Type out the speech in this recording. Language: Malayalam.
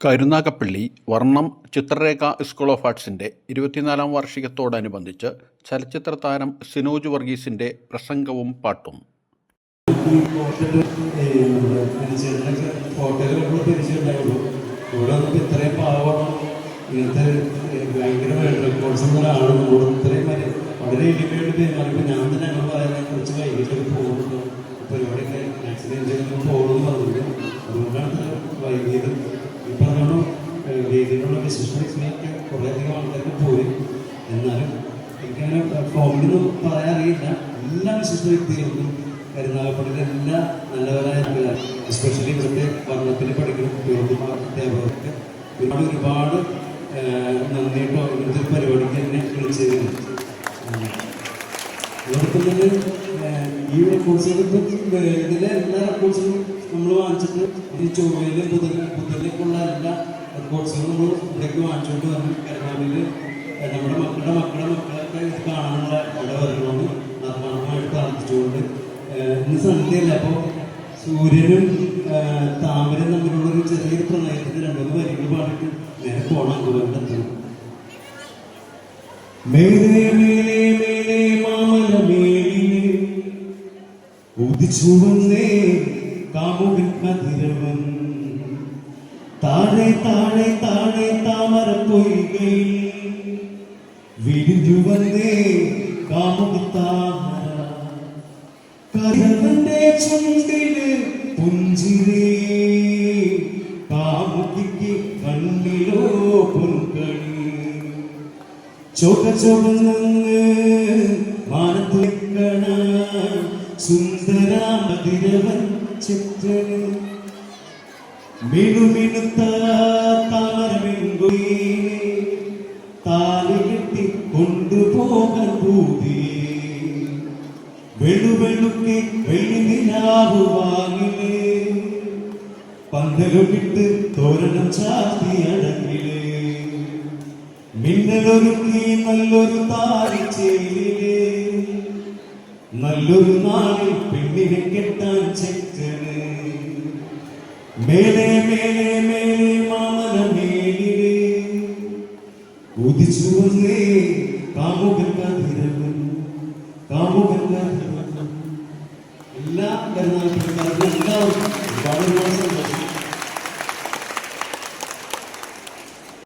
കരുനാഗപ്പള്ളി വർണം ചിത്രരേഖ സ്കൂൾ ഓഫ് ആർട്സിന്റെ ഇരുപത്തിനാലാം വാർഷികത്തോടനുബന്ധിച്ച് ചലച്ചിത്ര താരം സിനോജ് വർഗീസിന്റെ പ്രസംഗവും പാട്ടും. ഇവിടെ ഞാൻ തന്നെ ഞങ്ങൾ പോകുന്നുണ്ട് പരിപാടിയൊക്കെ ആക്സിഡന്റ് ചെയ്തൊക്കെ വിശിഷ്ടൊക്കെ കുറേയധികം ആൾക്കാർക്ക് പോയി. എന്നാലും എനിക്കങ്ങനെ ഫോമിലൊന്നും പറയാൻ അറിയില്ല. എല്ലാ വിശിഷ്ട വ്യക്തികൾക്കും കരുനാഗപ്പള്ളിയിലെ എല്ലാ നല്ലവരായ എസ്പെഷ്യലി ഇവിടുത്തെ വർണത്തിൽ പഠിക്കുന്ന കുട്ടികൾക്കും അധ്യാപകർക്ക് ഒരുപാട് ഒരുപാട് നന്ദിയിട്ടോ ഇവിടുത്തെ പരിപാടിക്ക് എന്നെ വിളിച്ചതിന് അതോടൊപ്പം തന്നെ ഈ റെക്കോർഡ്സുകൾ ഇതിലെ എല്ലാ കോഴ്സുകളും നമ്മൾ വാങ്ങിച്ചിട്ട് ഈ ചൊവ്വയിലും ബുധൻ ബുധനിലേക്കുള്ള എല്ലാ റെക്കോർഡ്സുകളും നമ്മൾ ഇവിടേക്ക് വാങ്ങിച്ചുകൊണ്ട് വന്ന് കരുനാഗപ്പള്ളിയിൽ നമ്മുടെ മക്കളുടെ മക്കളുടെ മക്കളൊക്കെ ഇത് കാണാനുള്ള ഇട വരണമെന്ന് നിർമ്മാണമായിട്ട് പ്രാർത്ഥിച്ചുകൊണ്ട് ഇന്ന് സന്ധ്യയല്ല അപ്പോൾ സൂര്യനും താമരയും തമ്മിലുള്ള ഒരു ചെറിയൊരു പ്രണയത്തിന് രണ്ടൊന്ന് വരികൾ പാടിട്ട് നേരെ പോകണം അങ്ങോട്ടെത്തണം മേലെ മേലെ മേലെ കതിരവൻ താഴെ താഴെ താഴെ താമര പൊയ്കയിൽ വിരിഞ്ഞു വന്നേ കാമുക താമര കതിരവന്റെ ചുണ്ടിൽ പുഞ്ചിരേ. കാമുകിക്ക് കണ്ണിലോ പൊൻകണി ചോട്ട ചുവന്ന് മാനത്ത് സുന്ദരാമതിരവൻ ചിത്രന് മിനുമിനുത്ത താമരമെങ്കുയി താലി കെട്ടി കൊണ്ടുപോകാൻ പൂതി. വെളുവെളുക്കെ വെള്ളിനിലാവ് വാങ്ങിലേ. പന്തലുമിട്ട് തോരണം ചാത്തി അടങ്ങിലേ. മിന്നലൊരുക്കി നല്ലൊരു താരിച്ചേലിലേ നല്ലൊരു നാളിൽ പെണ്ണിനെ കെട്ടാൻ ചെക്കന് മേലെ മേലെ മേലെ മാമല മേലിലേ. ഉദിച്ചു വന്നേ കാമുകൻ കതിരവൻ കാമുകൻ കതിരവൻ എല്ലാ കരുനാഗപ്പള്ളിക്കാർക്കും